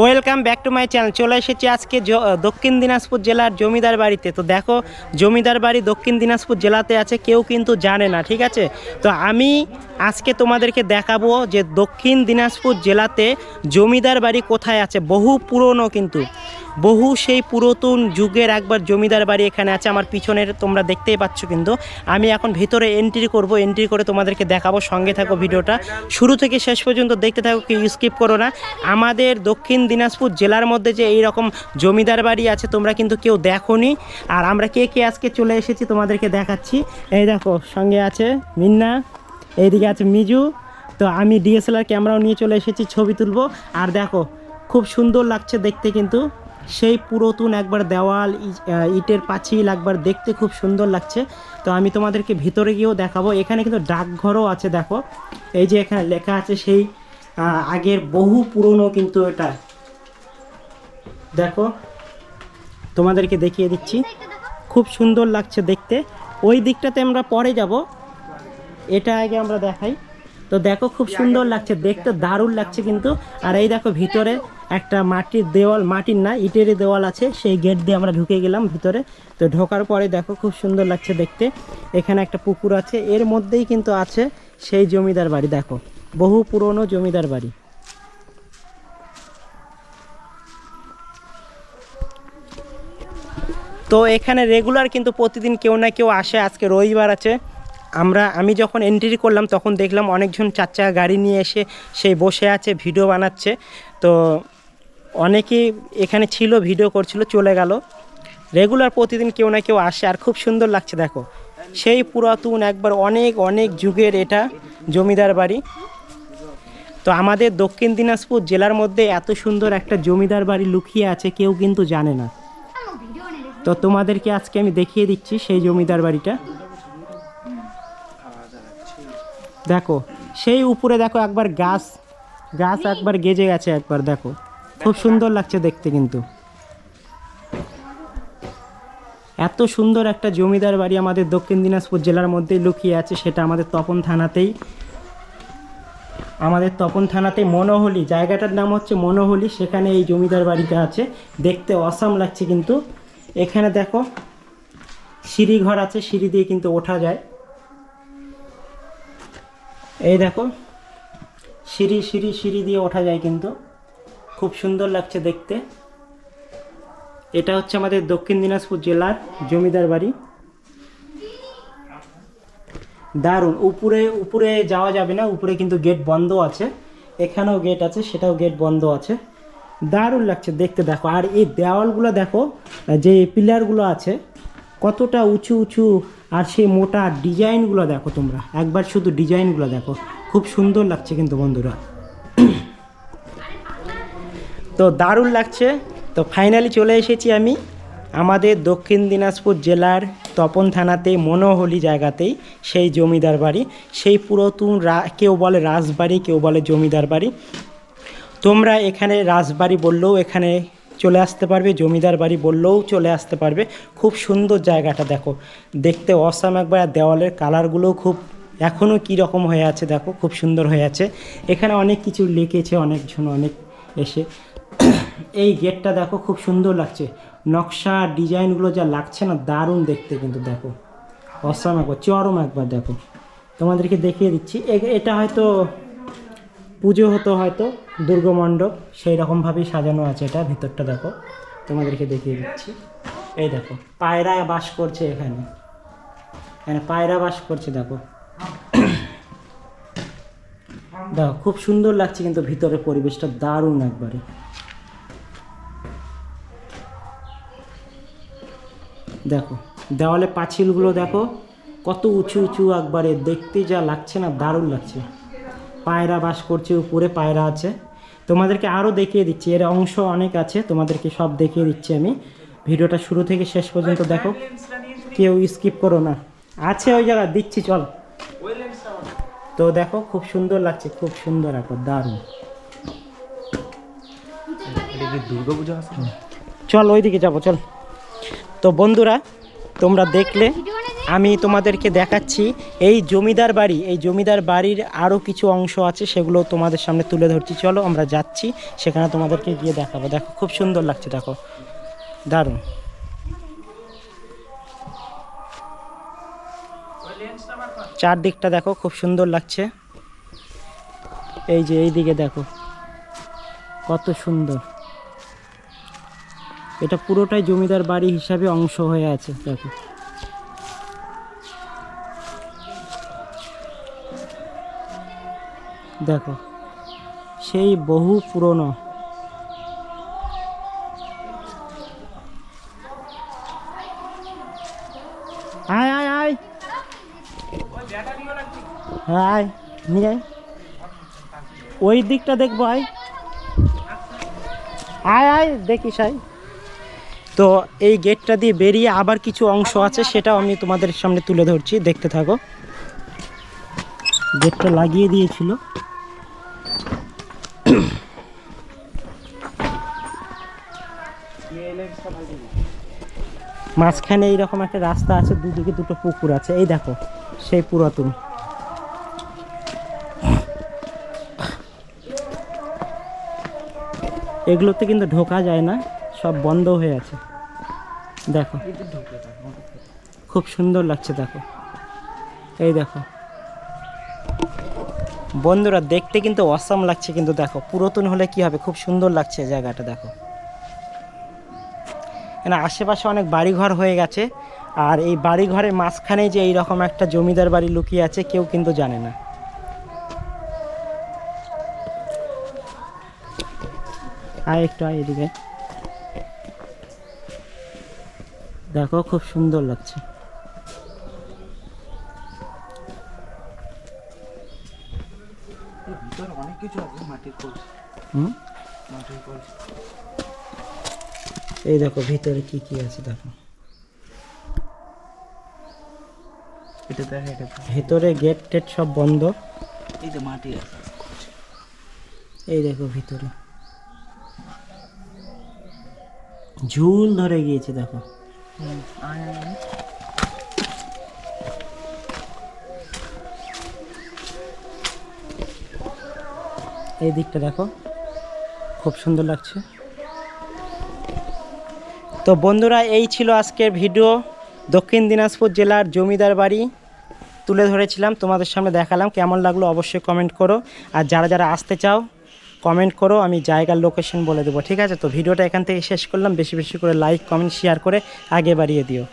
Welcome back to my channel চলে এসেছি আজকে দক্ষিণ দিনাজপুর জেলার জমিদার বাড়িতে। তো দেখো, জমিদার বাড়ি দক্ষিণ দিনাজপুর জেলাতে আছে, কেউ কিন্তু জানে না, ঠিক আছে? তো আমি আজকে তোমাদেরকে দেখাবো যে দক্ষিণ দিনাজপুর জেলাতে জমিদার বাড়ি কোথায় আছে, বহু পুরনো কিন্তু। বহু সেই পুরাতন যুগের একবার জমিদার বাড়ি এখানে আছে, আমার পিছনের তোমরা দেখতেই পাচ্ছ কিন্তু। আমি এখন ভিতরে এন্ট্রি করব এন্ট্রি করে তোমাদেরকে দেখাবো, সঙ্গে থাকো ভিডিওটা। শুরু থেকে শেষ পর্যন্ত দেখতে থাকো কি স্কিপ করো না। আমাদের দক্ষিণ দিনাজপুর জেলার মধ্যে যে এই রকম জমিদার বাড়ি আছে, তোমরা কিন্তু কেউ দেখোনি আর আমরা কে কে আজকে চলে এসেছি তোমাদেরকে দেখাচ্ছি। এই দেখো, সঙ্গে আছে মিন্না, এইদিকে আছে মিজু। তো আমি ডিএসএলআর ক্যামেরাও নিয়ে চলে এসেছি, ছবি তুলবো। আর দেখো, খুব সুন্দর লাগছে দেখতে কিন্তু। সেই পুরাতন একবার দেওয়াল ইটের পাঁচিল একবার দেখতে খুব সুন্দর লাগছে। তো আমি তোমাদেরকে ভিতরে গিয়েও দেখাবো। এখানে কিন্তু ডাকঘরও আছে, দেখো। এই যে এখানে লেখা আছে সেই আগের বহু পুরনো কিন্তু এটা। দেখো, তোমাদেরকে দেখিয়ে দিচ্ছি। খুব সুন্দর লাগছে দেখতে। ওই দিকটাতে আমরা পরে যাব। এটা আগে আমরা দেখাই। তো দেখো খুব সুন্দর লাগছে, দেখতে দারুণ লাগছে কিন্তু। আর এই দেখো ভিতরে একটা মাটির দেওয়াল, মাটির না, ইটের দেওয়াল আছে, সেই গেট দিয়ে আমরা ঢুকে গেলাম ভিতরে। তো ঢোকার পরে দেখো খুব সুন্দর লাগছে দেখতে। এখানে একটা পুকুর আছে, এর মধ্যেই কিন্তু আছে সেই জমিদার বাড়ি, দেখো। বহু পুরনো জমিদার বাড়ি। তো এখানে রেগুলার কিন্তু প্রতিদিন কেউ না কেউ আসে, আজকে রবিবার আছে। আমরা, আমি যখন এন্ট্রি করলাম, তখন দেখলাম অনেকজন চার চাকা গাড়ি নিয়ে এসে সেই বসে আছে ভিডিও বানাচ্ছে। তো অনেকেই এখানে ছিল ভিডিও করছিল, চলে গেল। রেগুলার প্রতিদিন কেউ না কেউ আসে, আর খুব সুন্দর লাগছে, দেখো। সেই পুরাতন একবার অনেক অনেক যুগের এটা জমিদার বাড়ি। তো আমাদের দক্ষিণ দিনাজপুর জেলার মধ্যে এত সুন্দর একটা জমিদার বাড়ি লুকিয়ে আছে, কেউ কিন্তু জানে না। তো তোমাদেরকে আজকে আমি দেখিয়ে দিচ্ছি সেই জমিদার বাড়িটা। দেখো সেই উপরে দেখো একবার গাছ গাছ একবার গেজে গেছে একবার দেখো। খুব সুন্দর লাগছে দেখতে কিন্তু। এত সুন্দর একটা জমিদার বাড়ি আমাদের দক্ষিণ দিনাজপুর জেলার মধ্যেই লুকিয়ে আছে সেটা আমাদের তপন থানাতেই। আমাদের তপন থানাতে মনোহলি জায়গাটার নাম হচ্ছে মনোহলি সেখানে এই জমিদার বাড়িটা আছে। দেখতে অসাম লাগছে কিন্তু। এখানে দেখো সিঁড়ি ঘর আছে সিঁড়ি দিয়ে কিন্তু ওঠা যায়। এই দেখো, সিঁড়ি সিঁড়ি সিঁড়ি দিয়ে ওঠা যায় কিন্তু। খুব সুন্দর লাগছে দেখতে। এটা হচ্ছে আমাদের দক্ষিণ দিনাজপুর জেলার জমিদার বাড়ি। দারুণ। উপরে উপরে যাওয়া যাবে না, উপরে কিন্তু গেট বন্ধ আছে। এখানেও গেট আছে, সেটাও গেট বন্ধ আছে। দারুণ লাগছে দেখতে দেখো। আর এই দেওয়ালগুলো দেখো, যে পিলারগুলো আছে, কতটা উঁচু উঁচু আর সেই মোটা ডিজাইনগুলো দেখো তোমরা। একবার শুধু ডিজাইনগুলো দেখো। খুব সুন্দর লাগছে কিন্তু বন্ধুরা। তো দারুণ লাগছে। তো ফাইনালি চলে এসেছি আমি আমাদের দক্ষিণ দিনাজপুর জেলার তপন থানাতে মনোহলি জায়গাতেই, সেই জমিদার বাড়ি। সেই পুরাতন কেউ বলে রাজবাড়ি, কেউ বলে জমিদার বাড়ি। তোমরা এখানে রাজবাড়ি বললেও এখানে চলে আসতে পারবে, জমিদার বাড়ি বললেও চলে আসতে পারবে। খুব সুন্দর জায়গাটা দেখো। দেখতে অসাম একবার, আর দেওয়ালের কালারগুলোও খুব এখনও কী রকম হয়ে আছে দেখো, খুব সুন্দর হয়ে আছে। এখানে অনেক কিছু লিখেছে অনেকজন, অনেক এসে। এই গেটটা দেখো, খুব সুন্দর লাগছে। নকশা, ডিজাইনগুলো যা লাগছে না, দারুণ দেখতে কিন্তু দেখো। অসাম একবার, চরম একবার দেখো। তোমাদেরকে দেখিয়ে দিচ্ছি। এটা হয়তো পুজো হতো হয়তো দুর্গমণ্ডপ সেই রকমভাবেই সাজানো আছে এটা, ভিতরটা দেখো। তোমাদেরকে দেখিয়ে দিচ্ছি। এই দেখো, পায়রা বাস করছে এখানে। এখানে পায়রা বাস করছে, দেখো। দেখো, খুব সুন্দর লাগছে কিন্তু ভিতরের পরিবেশটা দারুণ একবারে। দেখো, দেওয়ালে পাঁচিলগুলো দেখো, কত উঁচু উঁচু একবারে, দেখতে যা লাগছে না, দারুণ লাগছে। পায়রা বাস করছে উপরে পায়রা আছে। তোমাদেরকে আরও দেখিয়ে দিচ্ছি এর অংশ অনেক আছে তোমাদেরকে সব দেখিয়ে দিচ্ছি আমি। ভিডিওটা শুরু থেকে শেষ পর্যন্ত দেখো কেউ স্কিপ করো না। আছে ওই জায়গা দিচ্ছি চল। তো দেখো খুব সুন্দর লাগছে খুব সুন্দর একবার দারুণ। দুর্গাপূজা চল ওইদিকে যাব চল। তো বন্ধুরা তোমরা দেখলে আমি তোমাদেরকে দেখাচ্ছি, এই জমিদার বাড়ি, এই জমিদার বাড়ির আরও কিছু অংশ আছে, সেগুলো তোমাদের সামনে তুলে ধরছি। চলো আমরা যাচ্ছি, সেখানে তোমাদেরকে গিয়ে দেখাবো। দেখো, খুব সুন্দর লাগছে, দেখো। দারুণ। চারদিকটা দেখো, খুব সুন্দর লাগছে। এই যে এই দিকে দেখো, কত সুন্দর। এটা পুরোটাই জমিদার বাড়ি হিসাবে অংশ হয়ে আছে, দেখো। দেখো, সেই বহু পুরনো। আয় আয় আয়। হ্যাঁ আয়, নিয়ে আয়। ওই দিকটা দেখব, আয়। আয় আয় দেখিস আয় তো এই গেটটা দিয়ে বেরিয়ে আবার কিছু অংশ আছে, সেটাও আমি তোমাদের সামনে তুলে ধরছি, দেখতে থাকো। গেটটা লাগিয়ে দিয়েছিল। মাঝখানে এইরকম একটা রাস্তা আছে, দুদিকে দুটো পুকুর আছে। এই দেখো, সেই পুরাতন। এগুলোতে কিন্তু ঢোকা যায় না, সব বন্ধ হয়ে আছে। দেখো, খুব সুন্দর লাগছে, দেখো। এই দেখো। বন্ধুরা, দেখতে কিন্তু অসাম লাগছে, কিন্তু দেখো, পুরাতন হলে কি হবে? খুব সুন্দর লাগছে জায়গাটা, দেখো। এখানে আশেপাশে অনেক বাড়িঘর হয়ে গেছে আর এই বাড়িঘরের মাঝখানে যে এইরকম একটা জমিদার বাড়ি লুকিয়ে আছে কেউ কিন্তু জানে না। আয় একটু আয় এদিকে। দেখো খুব সুন্দর লাগছে। অনেক কিছু আছে মাটির কলসি হুম? মাটির কলসি এই দেখো ভিতরে কি কি আছে দেখো। এটা দেখ এটা ভিতরে গেট টেট সব বন্ধ। এই যে মাটি আছে। এই দেখো ভিতরে। ঝুল ধরে গিয়েছে দেখো। এই দিকটা দেখো খুব সুন্দর লাগছে। তো বন্ধুরা, এই ছিল আজকের ভিডিও। দক্ষিণ দিনাজপুর জেলার জমিদার বাড়ি তুলে ধরেছিলাম, তোমাদের সামনে দেখালাম, কেমন লাগল অবশ্যই কমেন্ট করো। আর যারা যারা আসতে চাও কমেন্ট করো, আমি জায়গার লোকেশন বলে দেবো, ঠিক আছে? তো ভিডিওটা এখান থেকে শেষ করলাম, বেশি বেশি করে লাইক কমেন্ট শেয়ার করে আগে বাড়িয়ে দিও।